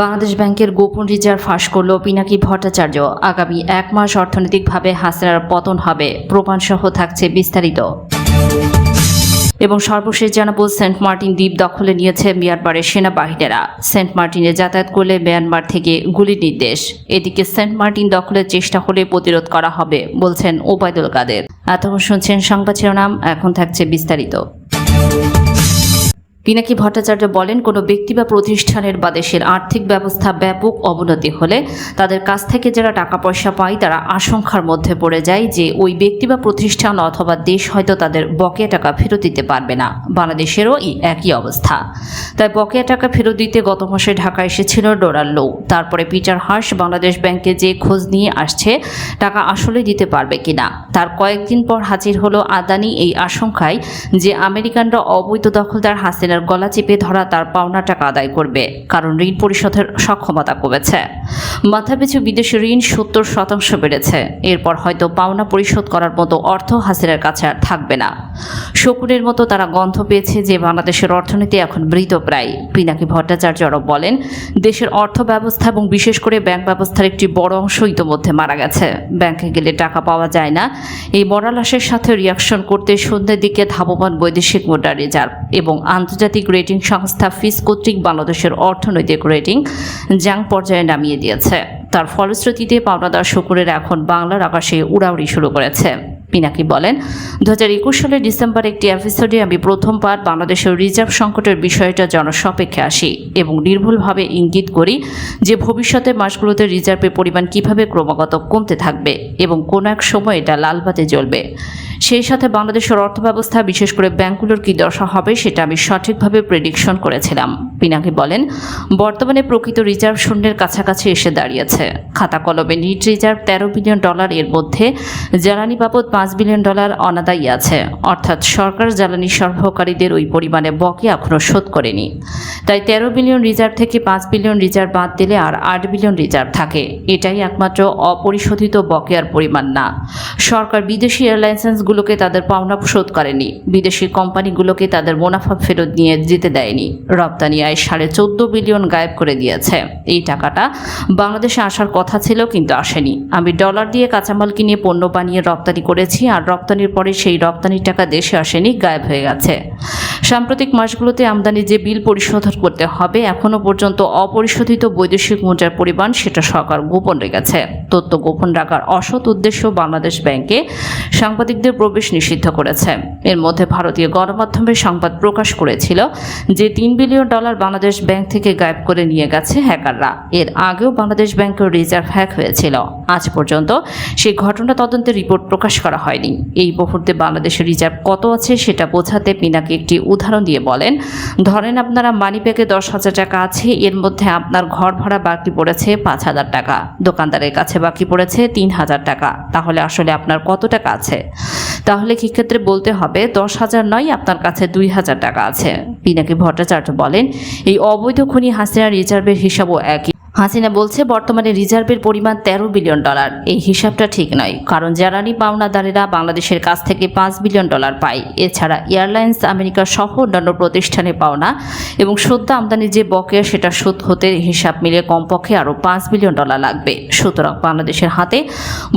বাংলাদেশ ব্যাংকের গোপন রিজার্ভ ফাঁস করল পিনাকি ভট্টাচার্য। আগামী এক মাস অর্থনৈতিকভাবে হাসিনার পতন হবে। প্রমাণসহ থাকছে বিস্তারিত। এবং সর্বশেষ জানাব, সেন্ট মার্টিন দ্বীপ দখলে নিয়েছে মিয়ানমারের সেনাবাহিনীরা। সেন্ট মার্টিনে যাতায়াত করলে মিয়ানমার থেকে গুলির নির্দেশ। এদিকে সেন্ট মার্টিন দখলের চেষ্টা হলে প্রতিরোধ করা হবে, বলছেন ওবায়দুল কাদের। এতক্ষণ শুনছেন সংবাদ শিরোনাম, এখন থাকছে বিস্তারিত। পিনাকি ভট্টাচার্য বলেন, কোনো ব্যক্তি বা প্রতিষ্ঠানের বা দেশের আর্থিক ব্যবস্থা ব্যাপক অবনতি হলে তাদের কাছ থেকে যারা টাকা পয়সা পায়, তারা আশঙ্কার মধ্যে পড়ে যায় যে ওই ব্যক্তি বা প্রতিষ্ঠান অথবা দেশ হয়তো তাদের বকেয়া টাকা ফেরত দিতে পারবে না। বাংলাদেশেরও একই অবস্থা। তাই বকেয়া টাকা ফেরত দিতে গত মাসে ঢাকা এসেছিল ডোনাল্ড লো। তারপরে পিটার হার্স বাংলাদেশ ব্যাংকে যে খোঁজ নিয়ে আসছে, টাকা আসলে দিতে পারবে কিনা? তার কয়েকদিন পর হাজির হলো আদানি এই আশঙ্কায় যে আমেরিকানরা অবৈধ দখলদার হাসিনার গলা চেপে ধরা তার পাওনা টাকা আদায় করবে কারণ ঋণ পরিশোধের সক্ষমতা কমেছে। মাথাপিছু বিদেশি ঋণ সত্তর শতাংশ বেড়েছে। এরপর হয়তো পাওনা পরিশোধ করার মতো অর্থ হাসিনার কাছে আর থাকবে না। শকুনের মতো তারা গন্ধ পেয়েছে যে বাংলাদেশের অর্থনীতি এখন মৃতপ্রায় পিনাকি ভট্টাচার্য আরও বলেন, দেশের অর্থ ব্যবস্থা এবং বিশেষ করে ব্যাংক ব্যবস্থার একটি বড় অংশ ইতোমধ্যে মারা গেছে। ব্যাংকে গেলে টাকা পাওয়া যায় না। এই মরা লাশের সাথে রিয়াকশন করতে সন্ধ্যের দিকে ধাবমান বৈদেশিক মুদ্রা রিজার্ভ এবং আন্তর্জাতিক রেটিং সংস্থা ফিস কর্তৃক বাংলাদেশের অর্থনৈতিক রেটিং জাং পর্যায়ে নামিয়ে দিয়েছে। তার ফলশ্রুতিতে পাওনাদার শুকুরের এখন বাংলার আকাশে উড়াউড়ি শুরু করেছে। পিনাকি বলেন দু হাজার একুশ সালের ডিসেম্বর একটি এপিসোডে আমি প্রথমবার বাংলাদেশের রিজার্ভ সংকটের বিষয়টা জনসপেক্ষে আসি এবং নির্ভুলভাবে ইঙ্গিত করি যে ভবিষ্যতে মাসগুলোতে রিজার্ভের পরিমাণ কীভাবে ক্রমাগত কমতে থাকবে এবং কোনো এক সময় এটা লালবাতে জ্বলবে। সেই সাথে বাংলাদেশের অর্থব্যবস্থা, বিশেষ করে ব্যাংকগুলোর কী দশা হবে সেটা আমি সঠিকভাবে প্রেডিকশন করেছিলাম। পিনাকি বলেন, বর্তমানে প্রকৃত রিজার্ভ শূন্যের কাছাকাছি এসে দাঁড়িয়েছে। খাতা কলমে নিট রিজার্ভ তেরো বিলিয়ন ডলার এর মধ্যে জ্বালানি বাবদ পাঁচ বিলিয়ন ডলার অনাদায়ী আছে। অর্থাৎ সরকার জ্বালানি সরবরাহকারীদের ওই পরিমাণে বকে এখনও শোধ করেনি। তাই তেরো বিলিয়ন রিজার্ভ থেকে পাঁচ বিলিয়ন রিজার্ভ বাদ দিলে আর আট বিলিয়ন রিজার্ভ থাকে। এটাই একমাত্র অপরিশোধিত বকেয়ার পরিমাণ না। সরকার বিদেশি এয়ারলাইন্সেন্সগুলোকে তাদের পাওনা শোধ করেনি। বিদেশি কোম্পানিগুলোকে তাদের মুনাফা ফেরত নিয়ে যেতে দেয়নি। রপ্তানি আয় সাড়ে চোদ্দ বিলিয়ন গায়েব করে দিয়েছে। এই টাকাটা বাংলাদেশে আসার কথা ছিল কিন্তু আসেনি। আমি ডলার দিয়ে কাঁচামাল কিনে পণ্য বানিয়ে রপ্তানি করেছি আর রপ্তানির পরে সেই রপ্তানির টাকা দেশে আসেনি, গায়েব হয়ে গেছে। সাম্প্রতিক মাসগুলোতে আমদানি যে বিল পরিশোধ করতে হবে এখনও পর্যন্ত অপরিশোধিত বৈদেশিক মুদ্রার পরিমাণ সেটা সরকার গোপন রেখেছে। তথ্য গোপন রাখার অসৎ উদ্দেশ্য বাংলাদেশ ব্যাংকে সাংবাদিকদের প্রবেশ নিষিদ্ধ করেছে। এর মধ্যে ভারতীয় গণমাধ্যমে সংবাদ প্রকাশ করেছিল যে তিন বিলিয়ন ডলার বাংলাদেশ ব্যাংক থেকে গায়েব করে নিয়ে গেছে হ্যাকাররা। এর আগেও বাংলাদেশ ব্যাংকের রিজার্ভ হ্যাক হয়েছিল। আজ পর্যন্ত সেই ঘটনা তদন্তের রিপোর্ট প্রকাশ করা হয়নি। এই মুহূর্তে বাংলাদেশের রিজার্ভ কত আছে সেটা বোঝাতে পিনাকে একটি উদাহরণ দিয়ে বলেন, ধরেন আপনারা মানি ব্যাগে দশ হাজার টাকা আছে, এর মধ্যে আপনার ঘর ভাড়া বাকি পড়েছে পাঁচ হাজার টাকা, দোকানদারের কাছে বাকি পড়েছে তিন হাজার টাকা, তাহলে আসলে আপনার কত টাকা আছে? তাহলে কি ক্ষেত্রে বলতে হবে, দশ হাজার নয়, আপনার কাছে দুই হাজার টাকা আছে। পিনাকি ভট্টাচার্য বলেন, এই অবৈধ খুনি হাসিনা রিজার্ভের হিসাবও একই। হাসিনা বলছে, বর্তমানে রিজার্ভের পরিমাণ তেরো বিলিয়ন ডলার। এই হিসাবটা ঠিক নয়, কারণ জ্বালানি পাওনাদারেরা বাংলাদেশের কাছ থেকে পাঁচ বিলিয়ন ডলার পায়। এছাড়া এয়ারলাইন্স আমেরিকা সহ অন্যান্য প্রতিষ্ঠানে পাওনা এবং সদ্য আমদানির যে বকেয়া, সেটা শোধ হতে হিসাব মিলে কমপক্ষে আরও পাঁচ বিলিয়ন ডলার লাগবে। সুতরাং বাংলাদেশের হাতে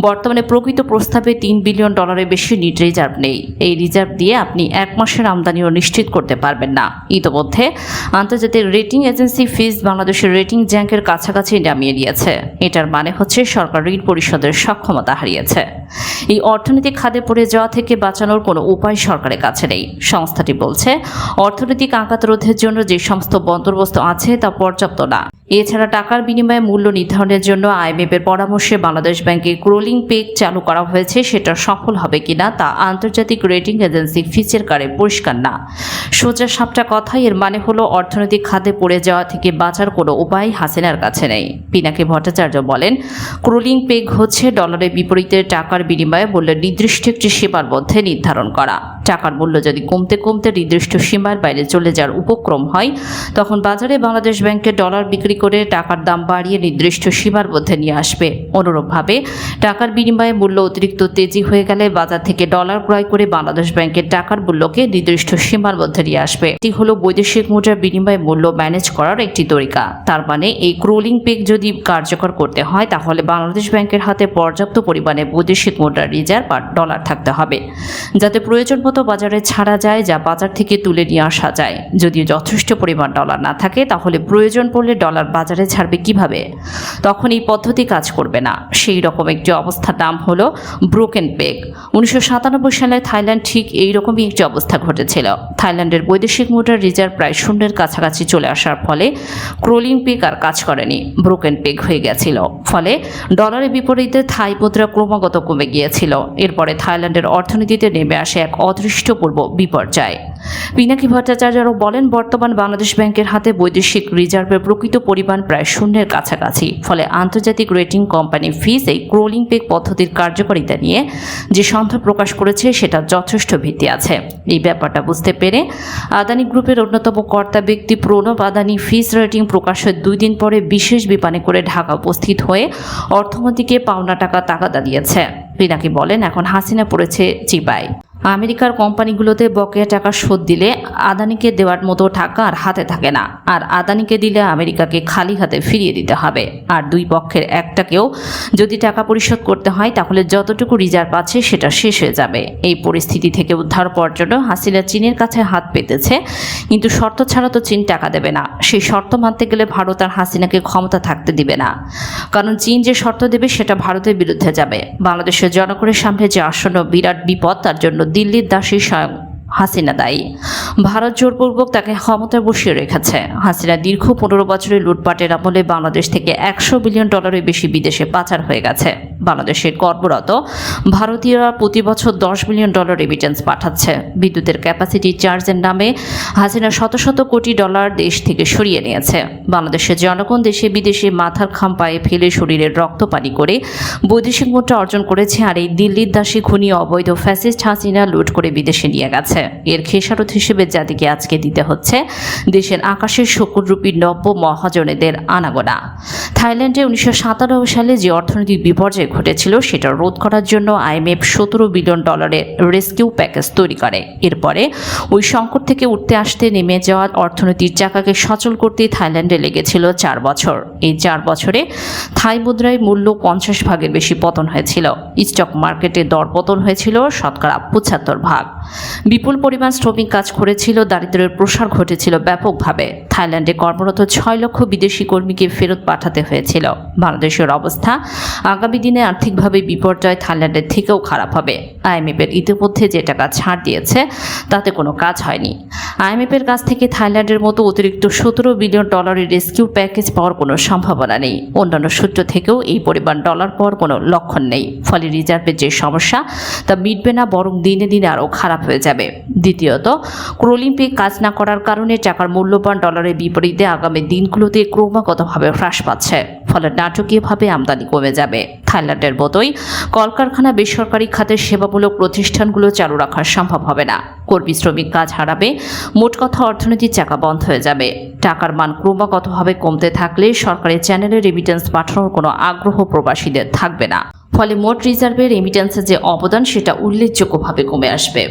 বর্তমানে প্রকৃত প্রস্তাবে তিন বিলিয়ন ডলারের বেশি নিট রিজার্ভ নেই। এই রিজার্ভ দিয়ে আপনি এক মাসের আমদানিও নিশ্চিত করতে পারবেন না। ইতোমধ্যে আন্তর্জাতিক রেটিং এজেন্সি ফিজ বাংলাদেশের রেটিং জ্যাঙ্কের কাছাকাছি নামিয়ে দিয়েছে এটার মানে হচ্ছে সরকার ঋণ পরিশোধের সক্ষমতা হারিয়েছে। এই অর্থনৈতিক খাদে পড়ে যাওয়া থেকে বাঁচানোর কোনো উপায় সরকারের কাছে নেই। সংস্থাটি বলছে, অর্থনৈতিক আঘাত রোধের জন্য যে সমস্ত বন্দোবস্ত আছে তা পর্যাপ্ত না। এছাড়া টাকার বিনিময়ে মূল্য নির্ধারণের জন্য আইএমএফের পরামর্শে বাংলাদেশ ব্যাংকে ক্রোলিং পেক চালু করা হয়েছে। সেটা সফল হবে কিনা তা আন্তর্জাতিক রেটিং এজেন্সি ফিচের কারে পরিষ্কার না। সোজা সাপটা কথাই, এর মানে হলো অর্থনৈতিক খাতে পড়ে যাওয়া থেকে বাঁচার কোনো উপায় হাসিনার কাছে নেই। পিনাকি ভট্টাচার্য বলেন, ক্রোলিং পেগ হচ্ছে ডলারের বিপরীতে টাকার বিনিময়ে মূল্য নির্দিষ্ট একটি সীমার মধ্যে নির্ধারণ করা। টাকার মূল্য যদি কমতে কমতে নির্দিষ্ট সীমার বাইরে চলে যাওয়ার উপক্রম হয়, তখন বাজারে বাংলাদেশ ব্যাংকে ডলার বিক্রি করে টাকার দাম বাড়িয়ে নির্দিষ্ট সীমার মধ্যে নিয়ে আসবে। অনুরূপভাবে, টাকার বিনিময়ে মূল্য অতিরিক্ত তেজি হয়ে গেলে বাজার থেকে ডলার ক্রয় করে বাংলাদেশ ব্যাংকের টাকার মূল্যকে নির্দিষ্ট সীমার মধ্যে নিয়ে আসবে। এটি হলো বৈদেশিক মুদ্রার বিনিময়ে মূল্য ম্যানেজ করার একটি তরিকা। তার মানে এই ক্রোলিং পেক যদি কার্যকর করতে হয়, তাহলে বাংলাদেশ ব্যাংকের হাতে পর্যাপ্ত পরিমাণে বৈদেশিক মুদ্রার রিজার্ভ আর ডলার থাকতে হবে, যাতে প্রয়োজন মতো বাজারে ছাড়া যায় যা বাজার থেকে তুলে নিয়ে আসা যায়। যদি যথেষ্ট পরিমাণ ডলার না থাকে, তাহলে প্রয়োজন পড়লে ডলার বাজারে ছাড়বে কীভাবে? তখন এই পদ্ধতি কাজ করবে না। সেই রকম একটি অবস্থার নাম হলো ব্রোকেন পেক উনিশশো সাতানব্বই সালে থাইল্যান্ড ঠিক এই রকমই একটি অবস্থা ঘটেছিল। থাইল্যান্ডের বৈদেশিক মুদ্রার রিজার্ভ প্রায় শূন্যের কাছাকাছি চলে আসার ফলে ক্রোলিং পেক আর কাজ করেনি, ব্রোকেন পেক হয়ে গেছিল। ফলে ডলারের বিপরীতে থাই মুদ্রা ক্রমাগত কমে গিয়েছিল। এরপরে থাইল্যান্ডের অর্থনীতিতে নেমে আসে এক অদৃষ্টপূর্ব বিপর্যয়। পিনাকি ভট্টাচার্য বলেন, বর্তমান বাংলাদেশ ব্যাংকের হাতে বৈদেশিক রিজার্ভের প্রকৃত পরিমাণ প্রায় শূন্যের কাছাকাছি। ফলে আন্তর্জাতিক রেটিং কোম্পানি ফিস এই ক্রোলিং পেক পদ্ধতির কার্যকারিতা নিয়ে যে সন্দেহ প্রকাশ করেছে, সেটা যথেষ্ট ভিত্তি আছে। এই ব্যাপারটা বুঝতে পেরে আদানি গ্রুপের অন্যতম কর্তা ব্যক্তি প্রণব আদানি ফিস রেটিং প্রকাশের দুই দিন পরে বিশেষ বিমানে করে ঢাকা উপস্থিত হয়ে অর্থমন্ত্রীকে পাওনা টাকা তাগাদা দিয়েছে। পিনাকি বলেন, এখন হাসিনা পড়েছে চিপায় আমেরিকার কোম্পানিগুলোতে বকেয়া টাকা শোধ দিলে আদানিকে দেওয়ার মতো টাকা আর হাতে থাকে না। আর আদানিকে দিলে আমেরিকাকে খালি হাতে ফিরিয়ে দিতে হবে। আর দুই পক্ষের একটাকেও যদি টাকা পরিশোধ করতে হয়, তাহলে যতটুকু রিজার্ভ আছে সেটা শেষ হয়ে যাবে। এই পরিস্থিতি থেকে উদ্ধার পাওয়ার জন্য হাসিনা চীনের কাছে হাত পেতেছে। কিন্তু শর্ত ছাড়া তো চীন টাকা দেবে না। সেই শর্ত মানতে গেলে ভারত আর হাসিনাকে ক্ষমতা থাকতে দিবে না। কারণ চীন যে শর্ত দেবে, সেটা ভারতের বিরুদ্ধে যাবে। বাংলাদেশের জনগণের সামনে যে আসন্ন বিরাট বিপদ, তার জন্য দিল্লির দাসী স্বয়ং হাসিনা দায়ী। ভারত জোরপূর্বক তাকে ক্ষমতায় বসিয়ে রেখেছে। হাসিনা দীর্ঘ পনেরো বছরের লুটপাটের আমলে বাংলাদেশ থেকে একশো বিলিয়ন ডলারের বেশি বিদেশে পাচার হয়ে গেছে। বাংলাদেশের কর্মরত। ভারতীয়রা প্রতি বছর দশ মিলিয়ন ডলার রেমিটেন্স পাঠাচ্ছে। বিদ্যুতের ক্যাপাসিটি চার্জের নামে হাসিনা শত শত কোটি ডলার দেশ থেকে সরিয়ে নিয়েছে। বাংলাদেশের জনগণ দেশে বিদেশে মাথার খাম পায়ে ফেলে শরীরের রক্ত পানি করে বৈদেশিক মুদ্রা অর্জন করেছে আর এই দিল্লির দাসী খুনি অবৈধ ফ্যাসিস্ট হাসিনা লুট করে বিদেশে নিয়ে গেছে। এর খেসারত হিসেবে জাতিকে আজকে দিতে হচ্ছে দেশের আকাশের শকুররূপী নব্য মহাজনেদের আনাগোনা। থাইল্যান্ডে উনিশশো সাতানব্বই সালে যে অর্থনৈতিক বিপর্যয় ঘটেছিল, সেটা রোধ করার জন্য আইএমএফ সতেরো বিলিয়ন ডলারের রেস্কিউ প্যাকেজ তৈরি করে। এরপরে ওই সংকট থেকে উঠতে আসতে নেমে যাওয়া অর্থনীতির চাকাকে সচল করতে থাইল্যান্ডে লেগেছিল চার বছর। এই চার বছরে থাই মুদ্রায় মূল্য পঞ্চাশ ভাগের বেশি পতন হয়েছিল। স্টক মার্কেটে দর পতন হয়েছিল, শতকরা পঁচাত্তর ভাগ। বিপুল পরিমাণ শ্রমিক কাজ করেছিল, দারিদ্র্যের প্রসার ঘটেছিল ব্যাপকভাবে। থাইল্যান্ডে কর্মরত ছয় লক্ষ বিদেশি কর্মীকে ফেরত পাঠাতে হয়েছিল। বাংলাদেশের অবস্থা আগামী দিনে আর্থিকভাবে বিপর্যয় থাইল্যান্ডের থেকেও খারাপ হবে। আইএমএফের ইতিমধ্যে যে টাকা ছাড় দিয়েছে, তাতে কোনো কাজ হয়নি। আইএমএফের কাছ থেকে থাইল্যান্ডের মতো অতিরিক্ত সতেরো বিলিয়ন ডলারের রেস্কিউ প্যাকেজ পাওয়ার কোনো সম্ভাবনা নেই। অন্যান্য সূত্র থেকেও এই পরিমাণ ডলার পাওয়ার কোনো লক্ষণ নেই। ফলে রিজার্ভের যে সমস্যা, তা মিটবে না, বরং দিনে দিনে আরও খারাপ হয়ে যাবে। দ্বিতীয়ত ক্রোলিম্পিক কাজ না করার কারণে টাকার মূল্যবান ডলারের বিপরীতে আগামী দিনগুলোতে ক্রমাগতভাবে হ্রাস পাচ্ছে। ফলে নাটকীয়ভাবে আমদানি কমে যাবে। থাইল্যান্ডের মতোই কলকারখানা, বেসরকারি খাতের সেবামূলক প্রতিষ্ঠানগুলো চালু রাখা সম্ভব হবে না। কর্মী, শ্রমিক কাজ হারাবে, মোট কথা অর্থনীতির চাকা বন্ধ হয়ে যাবে। টাকার মান ক্রমাগতভাবে কমতে থাকলে সরকারি চ্যানেলে রেমিটেন্স পাঠানোর কোনো আগ্রহ প্রবাসীদের থাকবে না। ফলে মোট রিজার্ভের রেমিটেন্সের যে অবদান, সেটা উল্লেখযোগ্যভাবে কমে আসবে।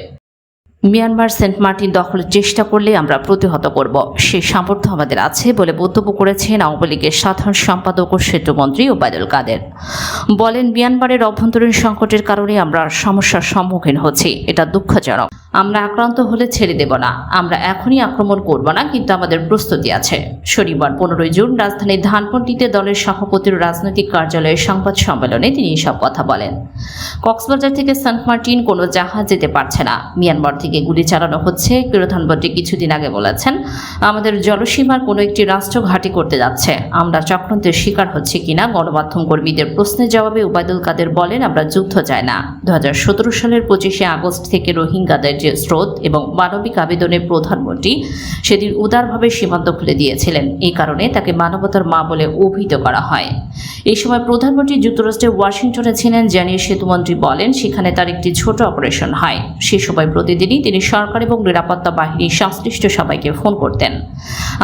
মিয়ানমার সেন্ট মার্টিন দখলের চেষ্টা করলে আমরা প্রতিহত করব। সেই সামর্থ্য আমাদের আছে বলে মন্তব্য করেছেন আওয়ামী লীগের সাধারণ সম্পাদক ও সেতুমন্ত্রী ওবায়দুল কাদের। বলেন, মিয়ানমারের অভ্যন্তরীণ সংকটের কারণে আমরা সমস্যার সম্মুখীন হচ্ছি। এটা দুঃখজনক। আমরা আক্রান্ত হলে ছেড়ে দেব না। আমরা এখনই আক্রমণ করব না, কিন্তু আমাদের প্রস্তুতি আছে। শনিবার পনেরোই জুন রাজধানীর ধানপট্টিতে দলের সভাপতির রাজনৈতিক কার্যালয়ের সংবাদ সম্মেলনে তিনি এসব কথা বলেন। কক্সবাজার থেকে সেন্ট মার্টিন কোনো জাহাজ যেতে পারছে না। মিয়ানমার থেকে গুলি চালানো হচ্ছে প্রধানমন্ত্রী কিছুদিন আগে বলেছেন। আমাদের জলসীমার কোনো একটি রাষ্ট্র ঘাঁটি করতে যাচ্ছে। আমরা চক্রান্তের শিকার হচ্ছে কিনা, গণমাধ্যম কর্মীদের প্রশ্নের জবাবে উবায়দুল কাদের বলেন, আমরা যুদ্ধ চাই না। দুহাজার সতেরো সালের পঁচিশে আগস্ট থেকে রোহিঙ্গাদের যে স্রোত এবং মানবিক আবেদনে প্রধানমন্ত্রী সেদিন উদারভাবে সীমান্ত খুলে দিয়েছিলেন। এই কারণে তাকে মানবতার মা বলে অভিহিত করা হয়। এই সময় প্রধানমন্ত্রী যুক্তরাষ্ট্রের ওয়াশিংটনে ছিলেন, জানিয়ে সেতুমন্ত্রী বলেন, সেখানে তার একটি ছোট অপারেশন হয়। সে সময় প্রতিদিনই তিনি সরকার এবং নিরাপত্তা বাহিনীর সংশ্লিষ্ট সবাইকে ফোন করতেন।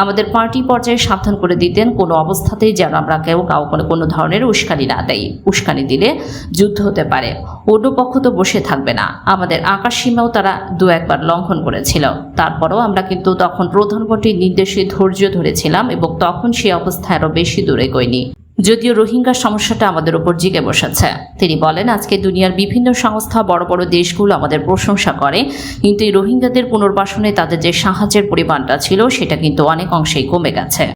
আমাদের পার্টি পর্যায়ে সাবধান করে দিতেন, কোনো অবস্থাতেই যেন আমরা কেউ কাউকে কোনো ধরনের উস্কানি না দেয় উস্কানি দিলে যুদ্ধ হতে পারে, অন্য পক্ষ তো বসে থাকবে না। আমাদের আকাশ সীমাও তারা দু একবার লঙ্ঘন করেছিল। তারপরও আমরা কিন্তু তখন প্রধানমন্ত্রীর নির্দেশে ধৈর্য ধরেছিলাম এবং তখন সেই অবস্থা আরও বেশি দূরে গইনি যদিও রোহিঙ্গা সমস্যাটা আমাদের ওপর জিগে বসেছে। তিনি বলেন, আজকে দুনিয়ার বিভিন্ন সংস্থা, বড় বড় দেশগুলো আমাদের প্রশংসা করে, কিন্তু এই রোহিঙ্গাদের পুনর্বাসনে তাদের যে সাহায্যের পরিমাণটা ছিল, সেটা কিন্তু অনেক অংশেই কমে গেছে।